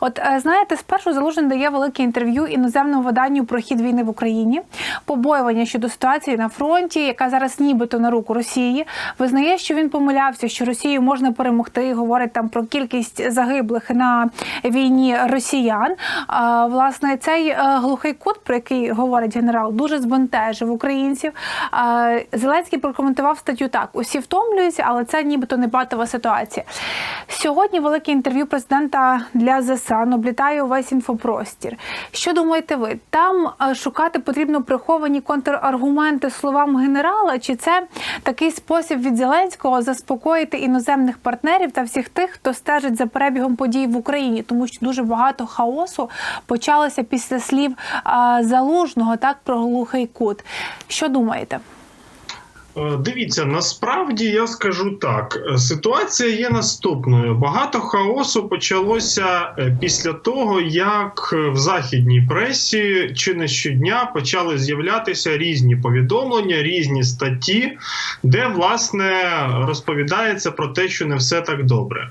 От е, знаєте, спершу Залужний дає велике інтерв'ю іноземному виданню про хід війни в Україні, побоювання щодо ситуації на фронті, яка зараз нібито на руку Росії. Визнає, що він помилявся, що Росію можна перемогти. Говорить там про кількість загиблих на війні росіян. А, власне, цей е, глухий кут, про який говорить генерал, дуже збентежив українців. А, Зеленський прокоментував статтю так: усі втомлюються, але це нібито не ситуація. Сьогодні велике інтерв'ю президента для ЗСА облітає увесь інфопростір. Що думаєте ви? Там е, шукати потрібно приховані контраргументи словам генерала? Чи це такий спосіб від Зеленського заспокоїти іноземних партнерів та всіх тих, хто стежить за перебігом подій в Україні? Тому що дуже багато хаосу почалося після слів залужного так про глухий кут. Що думаєте? Е, Дивіться, насправді я скажу так: е, ситуація є наступною. Багато хаосу почалося е, після того, як в західній пресі чи не щодня почали з'являтися різні повідомлення, різні статті, де власне розповідається про те, що не все так добре.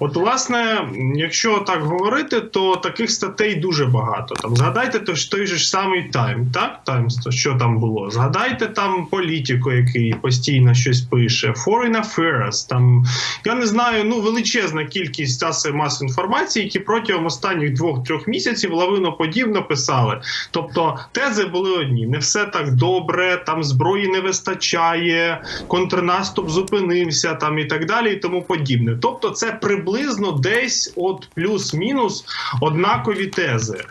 От, власне, якщо так говорити, то таких статей дуже багато. Там згадайте той, той же ж самий Тайм, так? Таймс, що там було? Згадайте там політику, який постійно щось пише, Foreign Affairs, там я не знаю, ну величезна кількість засобів масової інформації, які протягом останніх двох-трьох місяців лавиноподібно писали. Тобто тези були одні: не все так добре, там зброї не вистачає, контрнаступ зупинився, там і так далі, і тому подібне. Тобто, це приблизно десь от плюс-мінус однакові тези.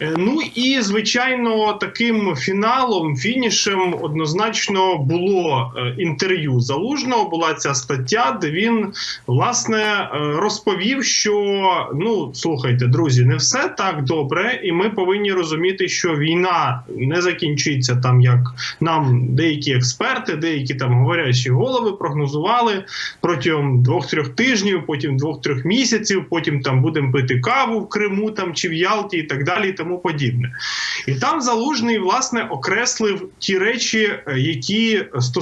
Е, Ну і звичайно, таким фіналом, фінішем однозначно було е, інтерв'ю залужного. Була ця стаття, де він власне е, розповів, що ну слухайте, друзі, не все так добре, і ми повинні розуміти, що війна не закінчиться там, як нам деякі експерти, деякі там говорячі голови прогнозували протягом двох-трьох тижнів, потім двох-трьох місяців, потім там будемо пити каву в Криму там чи в Ялті, і так далі, і тому подібне. І там залужний власне окреслив ті речі, е, які стосуються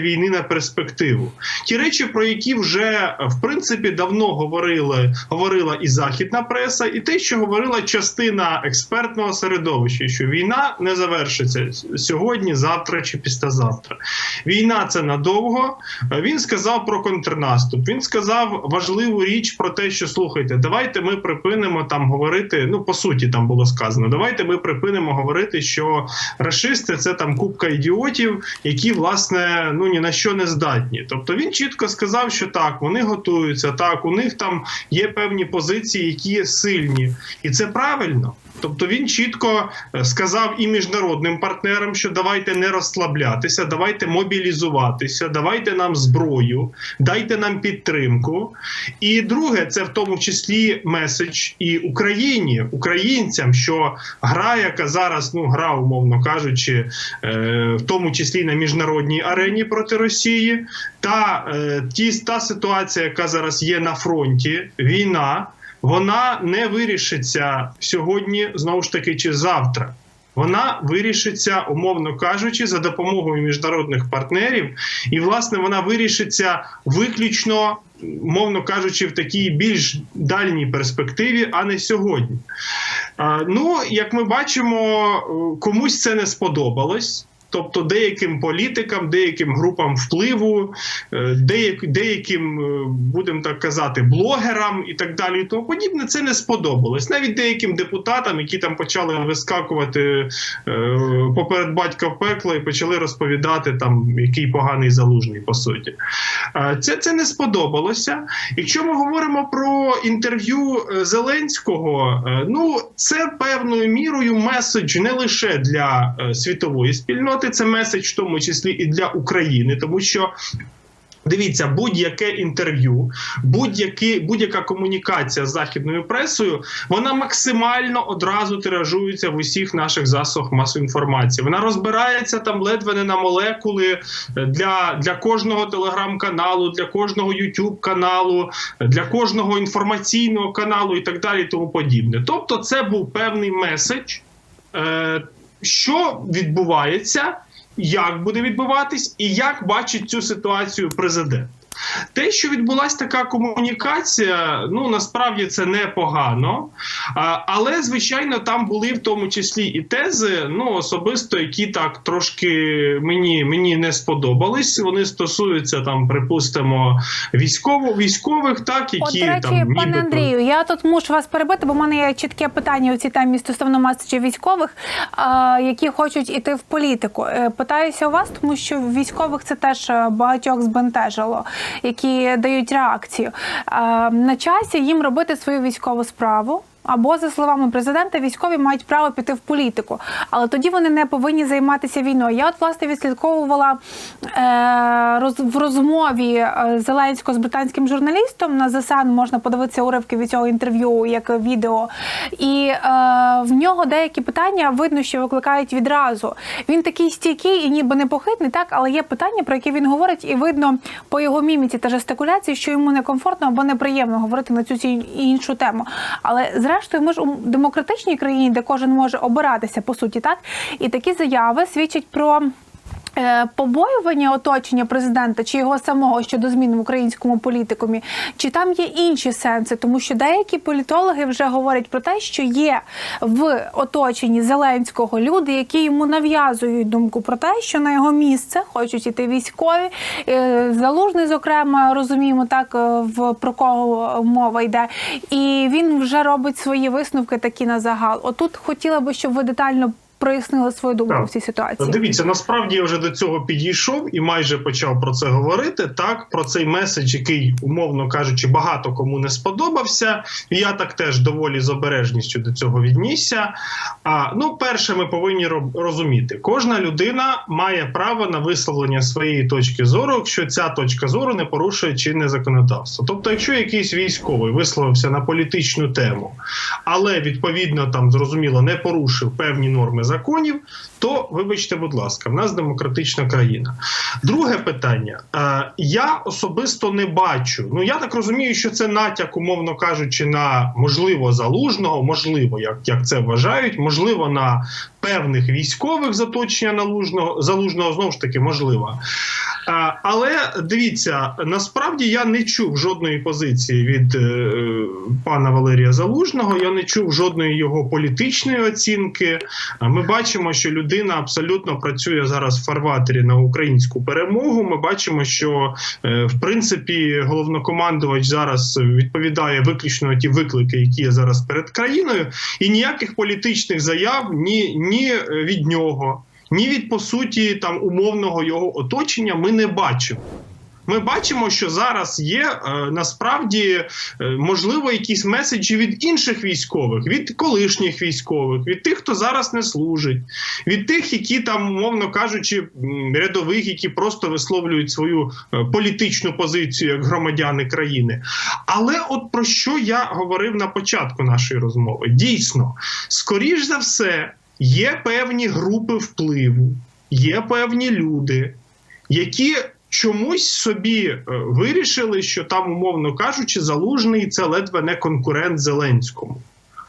війни на перспективу. Ті речі, про які вже е, в принципі давно говорили, говорила і західна преса, і те, що говорила частина експертного середовища, що війна не завершиться сьогодні, завтра чи післязавтра. Війна це надовго. Е, Він сказав про контрнаступ. Він сказав важливу річ про те, що слухайте, давайте ми припинимо там говорити. Ну по суті, там було сказано. Давайте ми припинимо говорити, що рашисти це там купка ідіотів, які власне ну ні на що не здатні. Тобто він чітко сказав, що так, вони готуються, так у них там є певні позиції, які є сильні, і це правильно. Тобто він чітко е, сказав і міжнародним партнерам, що давайте не розслаблятися, давайте мобілізуватися, давайте нам зброю, дайте нам підтримку. І друге, це в тому числі меседж і Україні, українцям, що гра, яка зараз ну гра, умовно кажучи, е, в тому числі на міжнародній арені проти Росії, та е, ті та ситуація, яка зараз є на фронті, війна вона не вирішиться сьогодні, знову ж таки, чи завтра. Вона вирішиться, умовно кажучи, за допомогою міжнародних партнерів, і власне вона вирішиться виключно, мовно кажучи, в такій більш дальній перспективі, а не сьогодні. Ну, як ми бачимо, комусь це не сподобалось. Тобто деяким політикам, деяким групам впливу, е, деяк, деяким, е, будемо так казати, блогерам і так далі, і тому подібне, це не сподобалось. Навіть деяким депутатам, які там почали вискакувати е, поперед батька в пекло і почали розповідати, там який поганий залужний, по суті. Це, це не сподобалося. Якщо ми говоримо про інтерв'ю Зеленського, ну це певною мірою меседж не лише для світової спільноти, це меседж в тому числі і для України, тому що. Дивіться, будь-яке інтерв'ю, будь-яка комунікація з західною пресою, вона максимально одразу тиражується в усіх наших засобах масової інформації. Вона розбирається там ледве не на молекули е, для, для кожного телеграм-каналу, для кожного ютуб каналу, для кожного інформаційного каналу і так далі, і тому подібне. Тобто, це був певний меседж, е, що відбувається як буде відбуватись, і як бачить цю ситуацію президент. Те, що відбулася така комунікація, ну насправді це непогано. Але, звичайно, там були в тому числі і тези, ну особисто, які так трошки мені, мені не сподобались. Вони стосуються там, припустимо, військово військових, так які От, до речі, там пане нібито... Андрію, я тут мушу вас перебити, бо в мене є чітке питання у цій темі стосовно меседжів військових, які хочуть іти в політику. Е, Питаюся у вас, тому що військових це теж е, багатьох збентежило, які дають реакцію. На часі їм робити свою військову справу. Або за словами президента, військові мають право піти в політику, але тоді вони не повинні займатися війною. Я от власне відслідковувала е, роз, в розмові е, Зеленського з британським журналістом на ЗСН можна подивитися уривки від цього інтерв'ю як відео. І е, в нього деякі питання видно, що викликають відразу. Він такий стійкий і ніби непохитний, так але є питання, про які він говорить, і видно по його міміці та жестикуляції, що йому некомфортно або неприємно говорити на цю ці іншу тему. Але зрештою, ми ж у демократичній країні, де кожен може обиратися по суті, так і такі заяви свідчать про. Е, Побоювання оточення президента чи його самого щодо змін в українському політикумі, чи там є інші сенси, тому що деякі політологи вже говорять про те, що є в оточенні Зеленського люди, які йому нав'язують думку про те, що на його місце хочуть іти військові. Е, Залужний, зокрема, розуміємо так, е, в про кого мова йде, і він вже робить свої висновки такі на загал. Отут хотіла би, щоб ви детально прояснили свою думку Так. в цій ситуації. Дивіться, насправді я вже до цього підійшов і майже почав про це говорити. Так, про цей меседж, який, умовно кажучи, багато кому не сподобався. І я так теж доволі з обережністю до цього віднісся. А ну, перше, ми повинні розуміти, кожна людина має право на висловлення своєї точки зору, якщо ця точка зору не порушує чинне законодавство. Тобто, якщо якийсь військовий висловився на політичну тему, але відповідно там зрозуміло не порушив певні норми законів, то вибачте, будь ласка, в нас демократична країна. Друге питання. Я особисто не бачу. Ну я так розумію, що це натяк, умовно кажучи, на можливо залужного, можливо, як, як це вважають, можливо, на певних військових заточення налужного залужного знову ж таки можливо. Але дивіться, насправді я не чув жодної позиції від е, пана Валерія Залужного. Я не чув жодної його політичної оцінки. Ми бачимо, що людина абсолютно працює зараз в фарватері на українську перемогу. Ми бачимо, що е, в принципі головнокомандувач зараз відповідає виключно ті виклики, які є зараз перед країною, і ніяких політичних заяв ні, ні е, від нього. Ні від по суті там умовного його оточення ми не бачимо. Ми бачимо, що зараз є е, насправді е, можливо якісь меседжі від інших військових, від колишніх військових, від тих, хто зараз не служить, від тих, які там, умовно кажучи, рядових, які просто висловлюють свою е, політичну позицію як громадяни країни. Але от про що я говорив на початку нашої розмови? Дійсно, скоріш за все, є певні групи впливу, є певні люди, які чомусь собі е, вирішили, що там, умовно кажучи, залужний це ледве не конкурент Зеленському.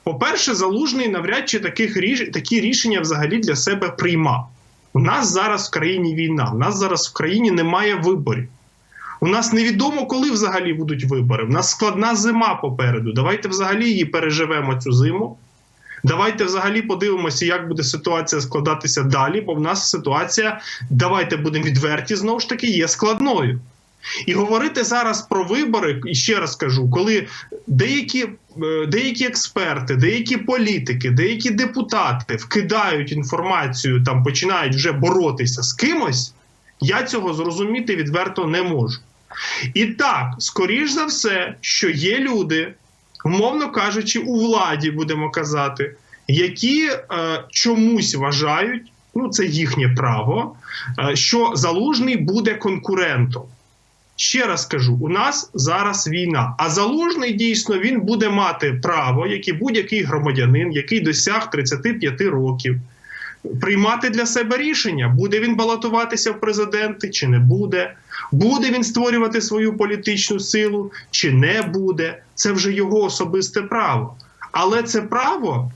По-перше, залужний навряд чи таких ріш... такі рішення взагалі для себе приймав. У нас зараз в країні війна, у нас зараз в країні немає виборів. У нас невідомо, коли взагалі будуть вибори. У нас складна зима попереду. Давайте взагалі її переживемо цю зиму. Давайте взагалі подивимося, як буде ситуація складатися далі, бо в нас ситуація, давайте будемо відверті, знову ж таки, є складною. І говорити зараз про вибори, і ще раз кажу, коли деякі, е, деякі експерти, деякі політики, деякі депутати вкидають інформацію, там починають вже боротися з кимось, я цього зрозуміти відверто не можу. І так, скоріш за все, що є люди, умовно кажучи, у владі будемо казати, які е, чомусь вважають, ну це їхнє право, е, що залужний буде конкурентом. Ще раз кажу: у нас зараз війна, а залужний дійсно він буде мати право, як і будь-який громадянин, який досяг 35 років, приймати для себе рішення, буде він балотуватися в президенти чи не буде, буде він створювати свою політичну силу чи не буде. Це вже його особисте право. Але це право,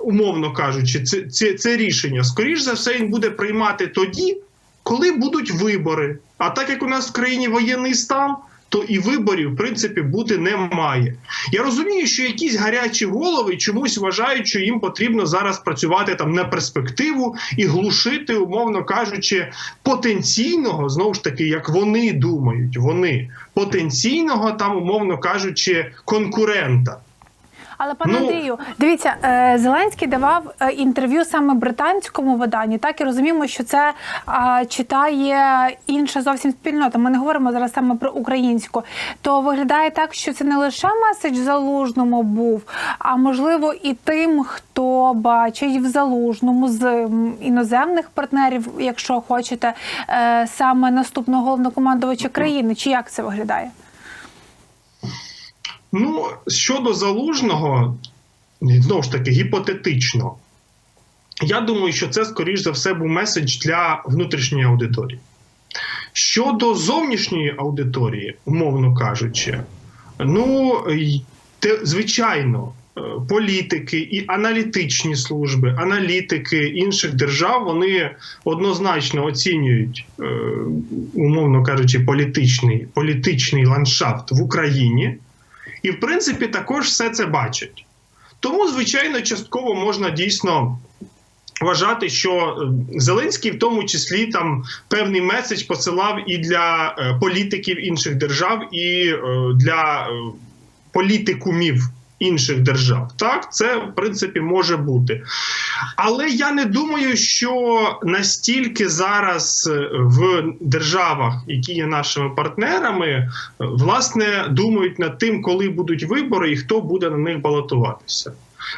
умовно кажучи, це, це, це рішення, скоріш за все, він буде приймати тоді, коли будуть вибори. А так як у нас в країні воєнний стан, то і виборів в принципі бути не має. Я розумію, що якісь гарячі голови чомусь вважають, що їм потрібно зараз працювати там на перспективу і глушити, умовно кажучи, потенційного знову ж таки, як вони думають, вони потенційного там, умовно кажучи, конкурента. Але пане Ну- Андрію, дивіться, е, Зеленський давав е, інтерв'ю саме британському виданню. Так і розуміємо, що це читає інша зовсім спільнота. Ми не говоримо зараз саме про українську. То виглядає так, що це не лише меседж залужному був, а можливо і тим, хто бачить в залужному з іноземних партнерів, якщо хочете, е, саме наступного головнокомандувача країни. Чи як це виглядає? Ну, щодо залужного, знову ж таки, гіпотетично, я думаю, що це, скоріш за все, був меседж для внутрішньої аудиторії. Щодо зовнішньої аудиторії, умовно кажучи, ну, те, звичайно, е, політики і аналітичні служби, аналітики інших держав, вони однозначно оцінюють, е, умовно кажучи, політичний, політичний ландшафт в Україні. І, в принципі, також все це бачать. Тому, звичайно, частково можна дійсно вважати, що е, Зеленський, в тому числі, там певний меседж посилав і для е, політиків інших держав, і е, для політикумів інших держав. Так, це в принципі може бути. Але я не думаю, що настільки зараз е, в державах, які є нашими партнерами, власне думають над тим, коли будуть вибори і хто буде на них балотуватися.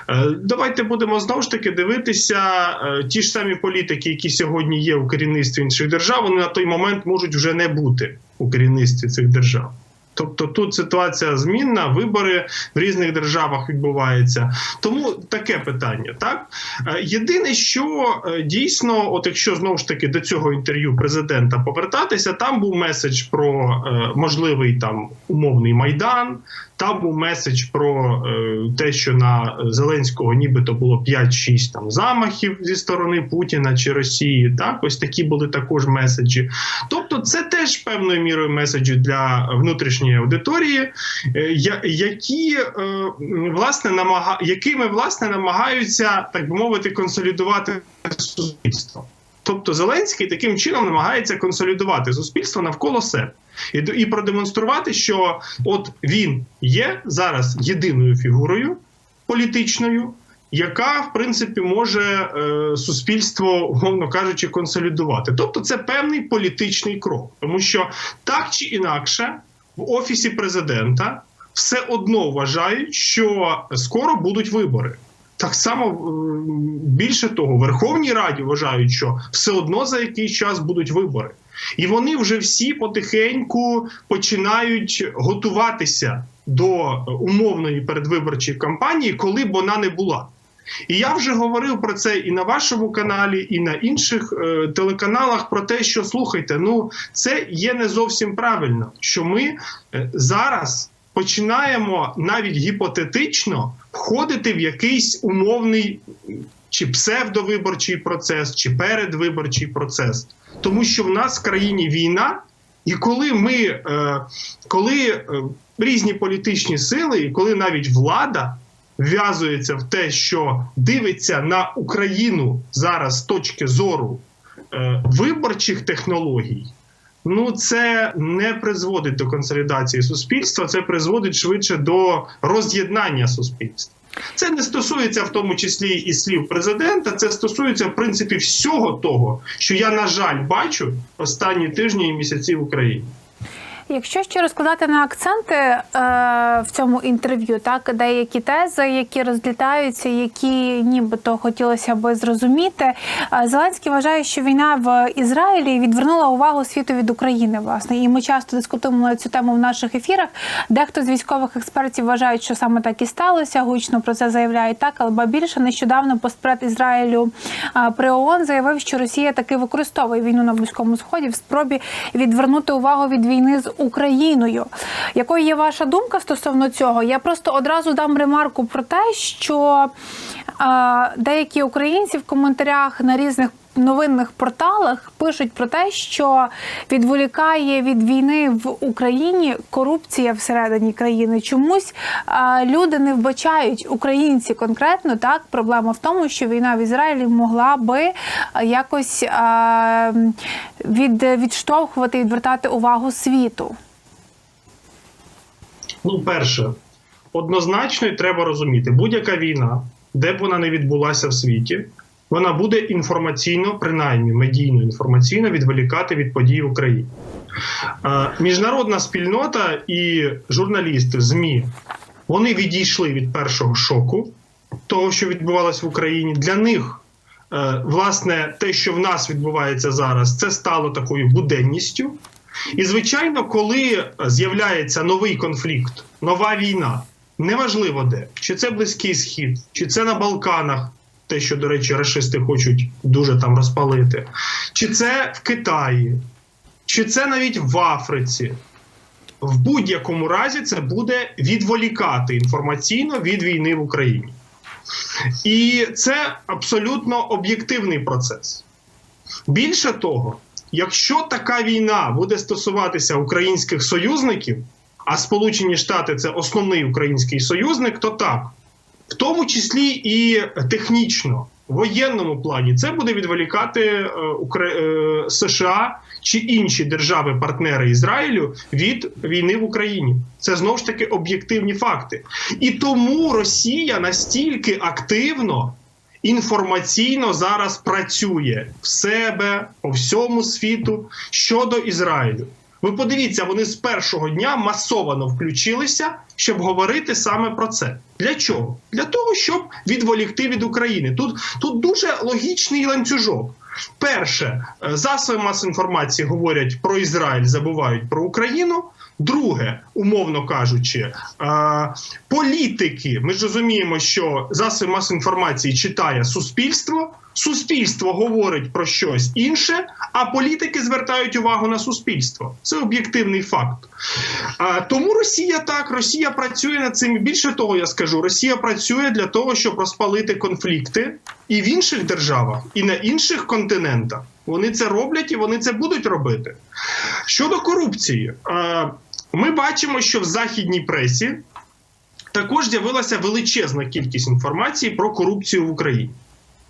Е, Давайте будемо знову ж таки дивитися. е, Ті ж самі політики, які сьогодні є у керівництві інших держав, вони на той момент можуть вже не бути у керівництві цих держав. Тобто тут ситуація змінна, вибори в різних державах відбуваються. Тому таке питання. Так Е, єдине, що е, дійсно, от якщо знову ж таки до цього інтерв'ю президента повертатися, там був меседж про е, можливий там умовний майдан. Там був меседж про е, те, що на Зеленського нібито було 5-6 там замахів зі сторони Путіна чи Росії. Так, ось такі були також меседжі. Тобто, це теж певною мірою меседжі для внутрішньої аудиторії, е, які е, власне намага... якими власне намагаються так би мовити консолідувати суспільство. Тобто Зеленський таким чином намагається консолідувати суспільство навколо себе і, і продемонструвати, що от він є зараз єдиною фігурою політичною, яка в принципі може е, суспільство, умовно кажучи, консолідувати. Тобто, це певний політичний крок, тому що так чи інакше в офісі президента все одно вважають, що скоро будуть вибори. Так само е, більше того, в Верховній Раді вважають, що все одно за якийсь час будуть вибори. І вони вже всі потихеньку починають готуватися до умовної передвиборчої кампанії, коли б вона не була. І я вже говорив про це і на вашому каналі, і на інших е, телеканалах про те, що слухайте, ну це є не зовсім правильно, що ми е, зараз починаємо навіть гіпотетично входити в якийсь умовний чи псевдовиборчий процес, чи передвиборчий процес, тому що в нас в країні війна, і коли ми е, коли е, різні політичні сили, і коли навіть влада вв'язується в те, що дивиться на Україну зараз з точки зору е, виборчих технологій. Ну, це не призводить до консолідації суспільства, це призводить швидше до роз'єднання суспільства. Це не стосується в тому числі і слів президента. Це стосується в принципі всього того, що я на жаль бачу останні тижні і місяці в Україні. Якщо ще розкладати на акценти е, в цьому інтерв'ю, так деякі тези, які розлітаються, які нібито хотілося би зрозуміти. Е, Зеленський вважає, що війна в Ізраїлі відвернула увагу світу від України. Власне, і ми часто дискутуємо на цю тему в наших ефірах. Дехто з військових експертів вважають, що саме так і сталося. Гучно про це заявляють так, але більше нещодавно постпред Ізраїлю е, при ООН заявив, що Росія таки використовує війну на близькому сході в спробі відвернути увагу від війни з Україною. Якою є ваша думка стосовно цього? Я просто одразу дам ремарку про те, що е, деякі українці в коментарях на різних новинних порталах пишуть про те, що відволікає від війни в Україні корупція всередині країни. Чомусь люди не вбачають українці конкретно так. Проблема в тому, що війна в Ізраїлі могла би якось від, відштовхувати, відвертати увагу світу. Ну, перше, однозначно треба розуміти, будь-яка війна, де б вона не відбулася в світі, вона буде інформаційно, принаймні медійно інформаційно відволікати від подій в Україні. Е, Міжнародна спільнота і журналісти ЗМІ вони відійшли від першого шоку того, що відбувалося в Україні. Для них, е, власне, те, що в нас відбувається зараз, це стало такою буденністю. І звичайно, коли з'являється новий конфлікт, нова війна, неважливо де, чи це Близький Схід, чи це на Балканах, те, що, до речі, рашисти хочуть дуже там розпалити, чи це в Китаї, чи це навіть в Африці. В будь-якому разі це буде відволікати інформаційно від війни в Україні. І це абсолютно об'єктивний процес. Більше того, якщо така війна буде стосуватися українських союзників, а Сполучені Штати це основний український союзник, то так, в тому числі і технічно, в воєнному плані, це буде відволікати е, е, США чи інші держави-партнери Ізраїлю від війни в Україні. Це знову ж таки об'єктивні факти. І тому Росія настільки активно інформаційно зараз працює в себе по всьому світу щодо Ізраїлю. Ви подивіться, вони з першого дня масовано включилися, щоб говорити саме про це. Для чого? Для того, щоб відволікти від України. Тут, тут дуже логічний ланцюжок. Перше, е, засоби масової інформації говорять про Ізраїль, забувають про Україну. Друге, умовно кажучи, е, політики. Ми ж розуміємо, що засоби масової інформації читає суспільство. Суспільство говорить про щось інше, а політики звертають увагу на суспільство. Це об'єктивний факт. А, тому Росія так, Росія працює над цим. Більше того, я скажу, Росія працює для того, щоб розпалити конфлікти і в інших державах, і на інших континентах. Вони це роблять і вони це будуть робити. Щодо корупції, а, ми бачимо, що в західній пресі також з'явилася величезна кількість інформації про корупцію в Україні.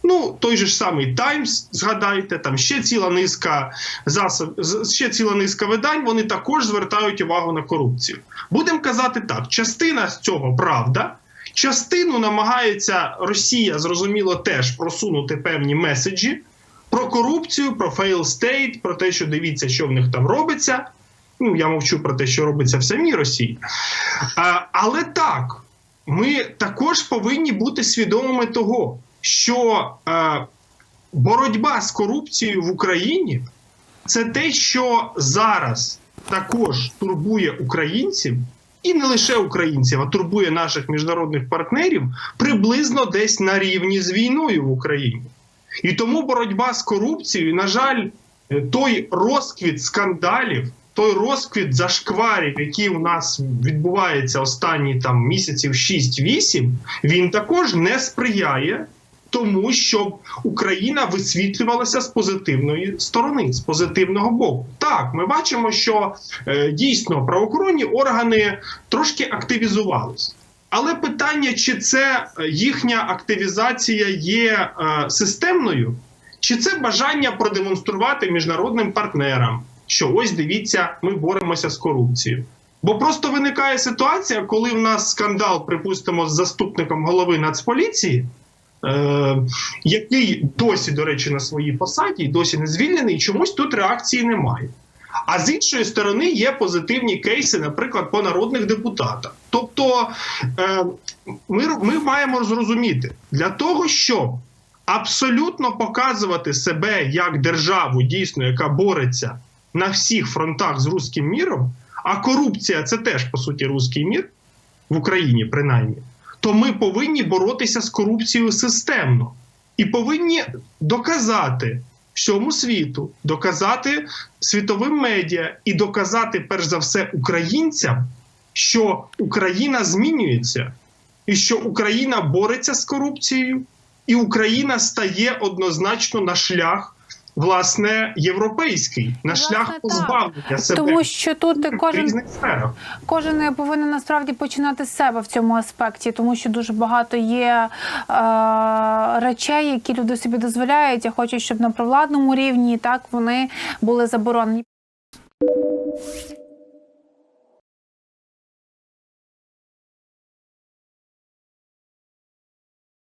Ну, той же ж самий Таймс, згадайте, там ще ціла низка засоб, ще ціла низка видань. Вони також звертають увагу на корупцію. Будемо казати так: частина з цього правда. Частину намагається Росія, зрозуміло, теж просунути певні меседжі про корупцію, про fail state, про те, що дивіться, що в них там робиться. Ну, я мовчу про те, що робиться в самій Росії. А, але так, ми також повинні бути свідомими того, що е, боротьба з корупцією в Україні це те, що зараз також турбує українців, і не лише українців, а турбує наших міжнародних партнерів приблизно десь на рівні з війною в Україні. І тому боротьба з корупцією, на жаль, е, той розквіт скандалів, той розквіт зашкварів, який у нас відбувається останні там місяців 6-8, він також не сприяє тому, щоб Україна висвітлювалася з позитивної сторони, з позитивного боку. Так, ми бачимо, що е, дійсно правоохоронні органи трошки активізувалися. Але питання, чи це е, їхня активізація є е, системною, чи це бажання продемонструвати міжнародним партнерам, що ось дивіться, ми боремося з корупцією. Бо просто виникає ситуація, коли в нас скандал, припустимо, з заступником голови Нацполіції, е, який досі, до речі, на своїй посаді, досі не звільнений, чомусь тут реакції немає. А з іншої сторони є позитивні кейси, наприклад, по народних депутатах. Тобто е, ми, ми маємо зрозуміти для того, щоб абсолютно показувати себе як державу, дійсно, яка бореться на всіх фронтах з руським міром, а корупція це теж по суті руський мір в Україні, принаймні, то ми повинні боротися з корупцією системно. І повинні доказати всьому світу, доказати світовим медіа і доказати, перш за все, українцям, що Україна змінюється, і що Україна бореться з корупцією, і Україна стає однозначно на шлях власне європейський на Власне, шлях позбавлення себе Тому що тут кожен. Кожен повинен насправді починати з себе в цьому аспекті, тому що дуже багато є е, речей, які люди собі дозволяють, Я хочу, щоб на провладному рівні так вони були заборонені.